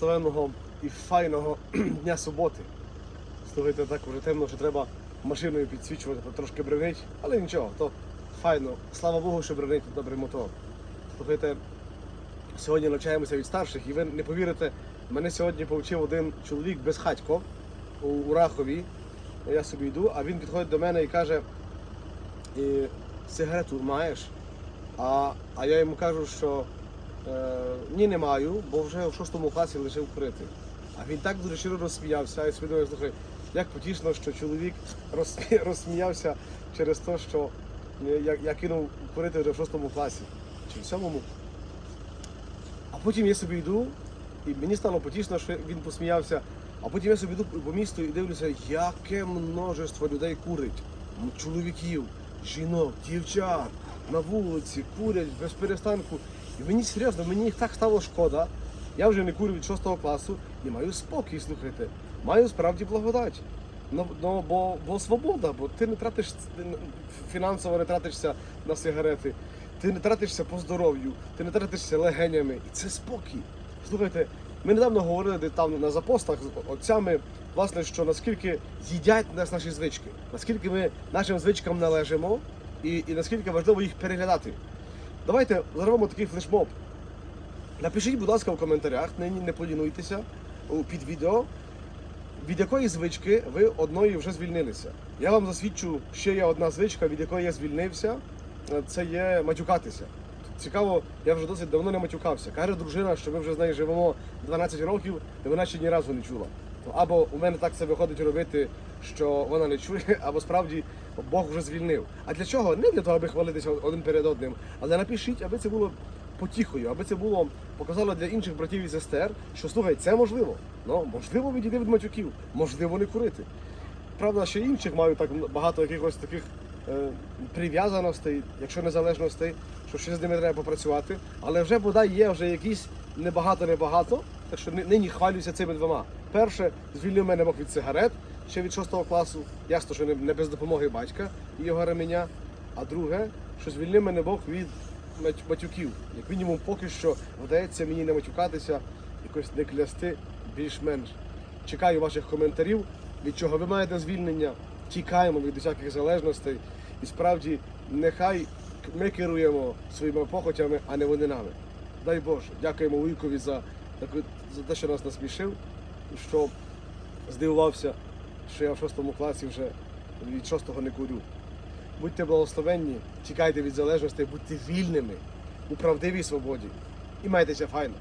благословенного і файного дня суботи. Слухайте, так вже темно, що треба машиною підсвічувати, трошки бренить, але нічого, то файно. Слава Богу, що бренить добрий мотор. Слухайте, сьогодні навчаємося від старших, і ви не повірите, мене сьогодні повчив один чоловік безхатько у, у Рахові. Я собі йду, а він підходить до мене і каже: «І сигарету маєш? А, а я йому кажу, що е, ні, не маю, бо вже в шостому класі лишив курити. А він так дуже щиро розсміявся, і свідомо, слухай, як потішно, що чоловік розсмі, розсміявся через те, що е, я, я кинув курити вже в шостому класі чи в сьомому. А потім я собі йду, і мені стало потішно, що він посміявся. А потім я собі йду по місту і дивлюся, яке множество людей курить. Чоловіків, жінок, дівчат на вулиці, курять без перестанку. І мені серйозно, мені їх так стало шкода. Я вже не курю від 6 класу і маю спокій, слухайте. Маю справді благодать. Ну, ну, бо, бо свобода, бо ти не тратиш фінансово не тратишся на сигарети, ти не тратишся по здоров'ю, ти не тратишся легенями. І це спокій. Слухайте, ми недавно говорили де там на запостах з отцями, власне, що наскільки їдять нас наші звички, наскільки ми нашим звичкам належимо, і, і наскільки важливо їх переглядати. Давайте зробимо такий флешмоб. Напишіть, будь ласка, в коментарях, нині не полінуйтеся під відео, від якої звички ви одної вже звільнилися. Я вам засвідчу, ще є одна звичка, від якої я звільнився, е, це є матюкатися. Цікаво, я вже досить давно не матюкався. Каже дружина, що ми вже з нею живемо 12 років, і вона ще ні разу не чула. Або у мене так це виходить робити, що вона не чує, або справді Бог вже звільнив. А для чого? Не для того, аби хвалитися один перед одним, але напишіть, аби це було потіхою, аби це було показало для інших братів і сестер, що слухай, це можливо. Ну, можливо, відійти від матюків, можливо, не курити. Правда, ще інших мають так багато якихось таких е, прив'язаностей, якщо незалежностей, що ще з ними треба попрацювати. Але вже бодай є вже якісь небагато-небагато. Так що нині хвалююся цими двома. Перше, звільнив мене Бог від сигарет ще від 6 класу. Ясно, що не, без допомоги батька і його ременя. А друге, що звільнив мене Бог від матюків. Як мінімум, поки що вдається мені не матюкатися, якось не клясти більш-менш. Чекаю ваших коментарів, від чого ви маєте звільнення. Тікаємо від усяких залежностей. І справді, нехай ми керуємо своїми похотями, а не вони нами. Дай Боже, дякуємо Уйкові за, таку- за те, що нас насмішив, що здивувався, що я в шостому класі вже від шостого не курю. Будьте благословенні, тікайте від залежностей, будьте вільними у правдивій свободі і майтеся файно.